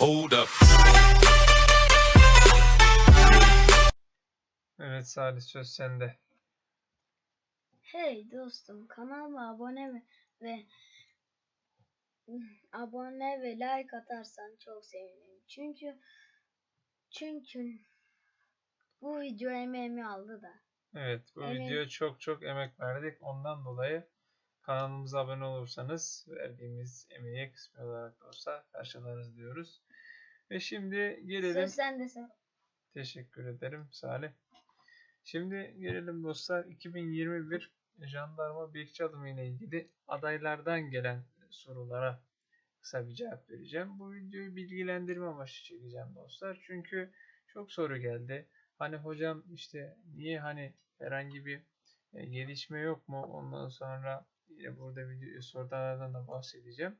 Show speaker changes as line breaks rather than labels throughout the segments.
Hold up.
Evet Salih söz sende.
Hey dostum kanalıma abone ve, ve abone ve like atarsan çok sevinirim. Çünkü çünkü bu video emeğimi aldı da.
Evet bu
Evet.
videoya çok çok emek verdik. Ondan dolayı kanalımıza abone olursanız verdiğimiz emeği kısmi olarak da olsa karşılarız diyoruz. Ve şimdi gelelim.
Söz sen.
Teşekkür ederim Salih. Şimdi gelelim dostlar 2021 jandarma bekçi adımı ile ilgili adaylardan gelen sorulara kısa bir cevap vereceğim. Bu videoyu bilgilendirme amaçlı çekeceğim dostlar. Çünkü çok soru geldi. Hani hocam işte niye hani herhangi bir e, gelişme yok mu? Ondan sonra yine burada video sorulardan da bahsedeceğim.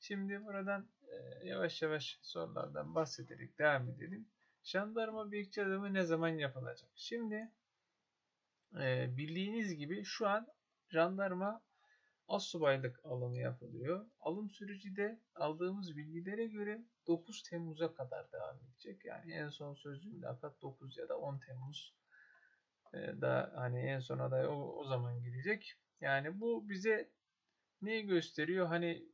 Şimdi buradan e, yavaş yavaş sorulardan bahsederek devam edelim. Jandarma bekçi ne zaman yapılacak? Şimdi e, bildiğiniz gibi şu an jandarma astsubaylık alımı yapılıyor. Alım süreci de aldığımız bilgilere göre 9 Temmuz'a kadar devam edecek. Yani en son sözlü mülakat 9 ya da 10 Temmuz e, da hani en son aday o, o zaman gelecek. Yani bu bize neyi gösteriyor? Hani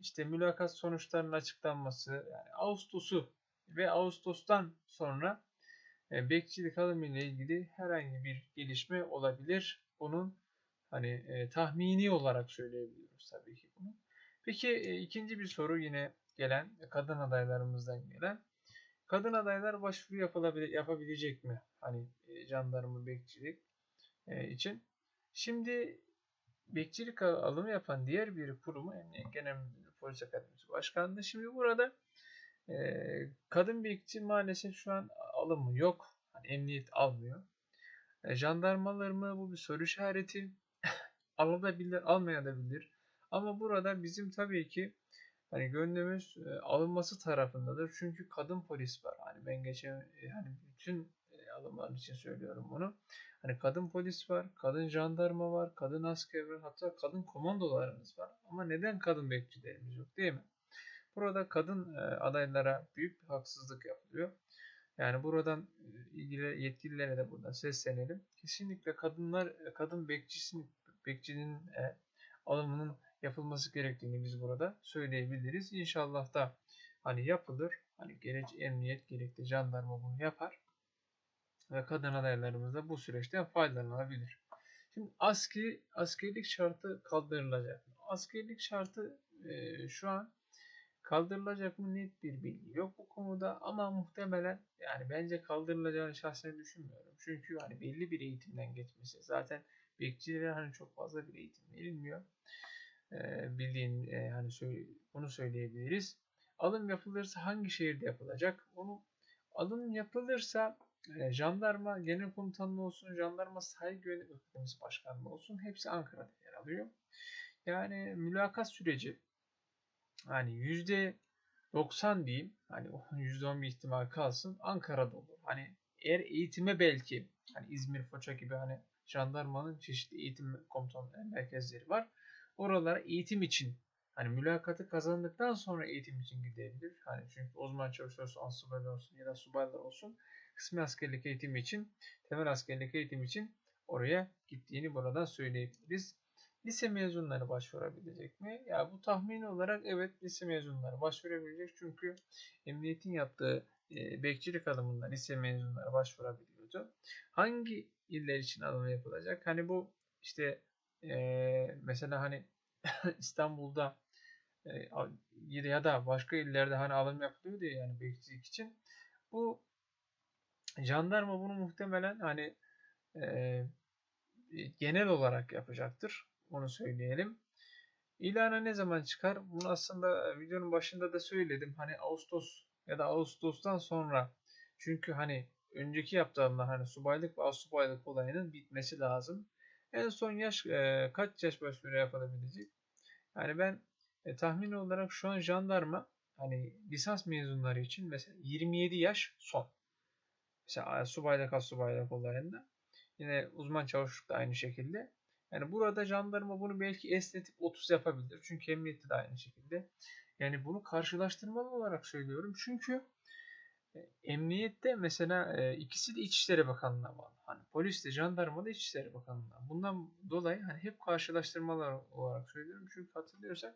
işte mülakat sonuçlarının açıklanması yani Ağustos'u ve Ağustos'tan sonra e, bekçilik alımı ile ilgili herhangi bir gelişme olabilir. Bunun hani e, tahmini olarak söyleyebiliyoruz tabii ki bunu. Peki e, ikinci bir soru yine gelen kadın adaylarımızdan gelen. Kadın adaylar başvuru yapılabilir, yapabilecek mi? Hani e, jandarma bekçilik e, için. Şimdi bekçilik al- alımı yapan diğer bir kurumu Emniyet Genel Müdürlüğü Polis Akademisi Başkanlığı. Şimdi burada e, kadın bekçi maalesef şu an alımı yok. Hani emniyet almıyor. E, jandarmalar mı bu bir soru işareti. Alabilir, almayabilir. Ama burada bizim tabii ki hani gönlümüz e, alınması tarafındadır. Çünkü kadın polis var. Hani ben geçen e, hani bütün alımlar için söylüyorum bunu. Hani kadın polis var, kadın jandarma var, kadın asker var, hatta kadın komandolarımız var. Ama neden kadın bekçilerimiz yok değil mi? Burada kadın e, adaylara büyük bir haksızlık yapılıyor. Yani buradan e, ilgili yetkililere de buradan seslenelim. Kesinlikle kadınlar, e, kadın bekçisinin, bekçinin e, alımının yapılması gerektiğini biz burada söyleyebiliriz. İnşallah da hani yapılır. Hani gerek emniyet gerek jandarma bunu yapar. Ve kadın adaylarımız da bu süreçten faydalanabilir. Şimdi askeri, askerlik şartı kaldırılacak? Askerlik şartı e, şu an kaldırılacak mı net bir bilgi yok bu konuda ama muhtemelen yani bence kaldırılacağını şahsen düşünmüyorum. Çünkü hani belli bir eğitimden geçmesi zaten bekçilere hani çok fazla bir eğitim verilmiyor. Ee, bildiğin e, hani söyle, bunu söyleyebiliriz. Alım yapılırsa hangi şehirde yapılacak? Onu alım yapılırsa e, jandarma genel komutanlığı olsun, jandarma güvenlik akademisi başkanlığı olsun hepsi Ankara'da yer alıyor. Yani mülakat süreci hani yüzde 90 diyeyim. Hani o %10 bir ihtimal kalsın. Ankara'da olur. Hani eğer eğitime belki hani İzmir, Foça gibi hani jandarmanın çeşitli eğitim komutan merkezleri var. Oralara eğitim için hani mülakatı kazandıktan sonra eğitim için gidebilir. Hani çünkü uzman çavuş olsun, asubay olsun ya da subaylar olsun kısmi askerlik eğitimi için, temel askerlik eğitimi için oraya gittiğini buradan söyleyebiliriz. Lise mezunları başvurabilecek mi? Ya bu tahmini olarak evet lise mezunları başvurabilecek çünkü emniyetin yaptığı e, bekçilik alımında lise mezunları başvurabiliyordu. Hangi iller için alım yapılacak? Hani bu işte e, mesela hani İstanbul'da e, ya da başka illerde hani alım yapılıyordu ya yani bekçilik için. Bu jandarma bunu muhtemelen hani e, genel olarak yapacaktır. Onu söyleyelim. İlana ne zaman çıkar? Bunu aslında videonun başında da söyledim. Hani Ağustos ya da Ağustos'tan sonra çünkü hani önceki yaptığımda hani subaylık ve astsubaylık olayının bitmesi lazım. En son yaş e, kaç yaş başvuru yapılabilecek? Yani ben e, tahmin olarak şu an jandarma hani lisans mezunları için mesela 27 yaş son. Mesela subaylık astsubaylık olayında. Yine uzman çavuşluk da aynı şekilde. Yani burada jandarma bunu belki esnetip 30 yapabilir. Çünkü emniyette de aynı şekilde. Yani bunu karşılaştırmalı olarak söylüyorum. Çünkü e, emniyette mesela e, ikisi de İçişleri Bakanlığı'na bağlı. Hani polis de jandarma da İçişleri Bakanlığı'na. Bundan dolayı hani hep karşılaştırmalar olarak söylüyorum. Çünkü hatırlıyorsak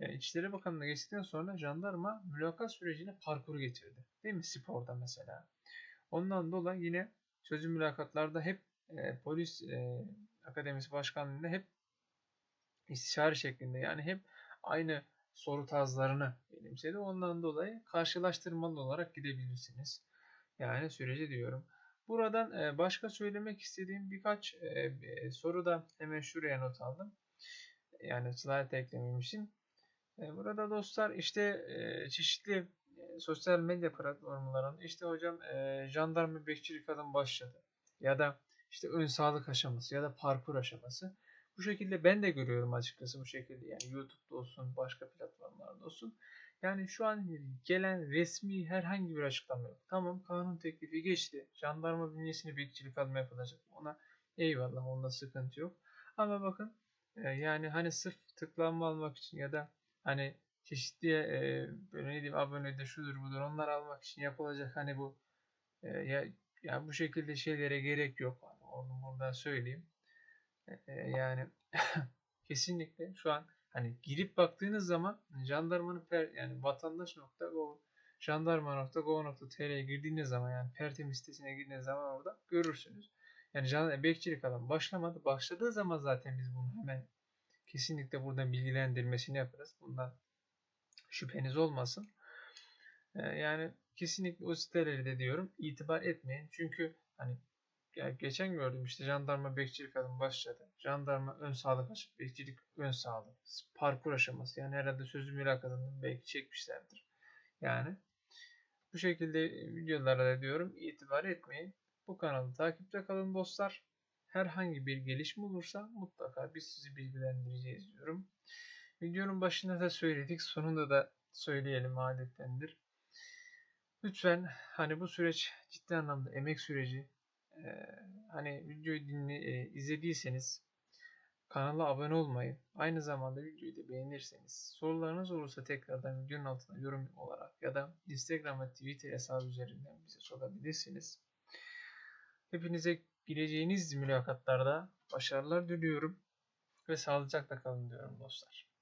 e, İçişleri Bakanlığı'na geçtikten sonra jandarma mülakat sürecine parkuru getirdi. Değil mi? Sporda mesela. Ondan dolayı yine sözlü mülakatlarda hep e, polis e, akademisi başkanlığında hep istişare şeklinde yani hep aynı soru tarzlarını benimsedi. Ondan dolayı karşılaştırmalı olarak gidebilirsiniz. Yani süreci diyorum. Buradan e, başka söylemek istediğim birkaç e, e, soru da hemen şuraya not aldım. Yani slide eklemem için. Burada dostlar işte çeşitli sosyal medya platformlarında işte hocam e, jandarma bekçilik adım başladı. Ya da işte ön sağlık aşaması ya da parkur aşaması. Bu şekilde ben de görüyorum açıkçası bu şekilde yani YouTube'da olsun başka platformlarda olsun. Yani şu an gelen resmi herhangi bir açıklama yok. Tamam kanun teklifi geçti. Jandarma bünyesine bekçilik adım yapılacak. Ona eyvallah onda sıkıntı yok. Ama bakın e, yani hani sırf tıklanma almak için ya da hani çeşitli e, böyle ne diyeyim abone de şudur budur onlar almak için yapılacak hani bu e, ya, ya bu şekilde şeylere gerek yok. Hani onu buradan söyleyeyim. E, yani kesinlikle şu an hani girip baktığınız zaman jandarmanın per, yani vatandaş.gov jandarma.gov.tr'ye girdiğiniz zaman yani Pertem sitesine girdiğiniz zaman orada görürsünüz. Yani jandarma bekçilik alan başlamadı. Başladığı zaman zaten biz bunu hemen kesinlikle burada bilgilendirmesini yaparız. Bundan şüpheniz olmasın. Ee, yani kesinlikle o sitelere de diyorum itibar etmeyin. Çünkü hani geçen gördüm işte jandarma bekçilik adım başladı. Jandarma ön sağlık aşıp bekçilik ön sağlık. Parkur aşaması. Yani herhalde sözlü mülakatını belki çekmişlerdir. Yani bu şekilde videolara da diyorum itibar etmeyin. Bu kanalı takipte kalın dostlar. Herhangi bir gelişme olursa mutlaka biz sizi bilgilendireceğiz diyorum. Videonun başında da söyledik. Sonunda da söyleyelim adettendir. Lütfen hani bu süreç ciddi anlamda emek süreci. Ee, hani videoyu dinle, e, izlediyseniz kanala abone olmayı, aynı zamanda videoyu da beğenirseniz, sorularınız olursa tekrardan videonun altına yorum olarak ya da Instagram ve Twitter hesabı üzerinden bize sorabilirsiniz. Hepinize gireceğiniz mülakatlarda başarılar diliyorum ve sağlıcakla kalın diyorum dostlar.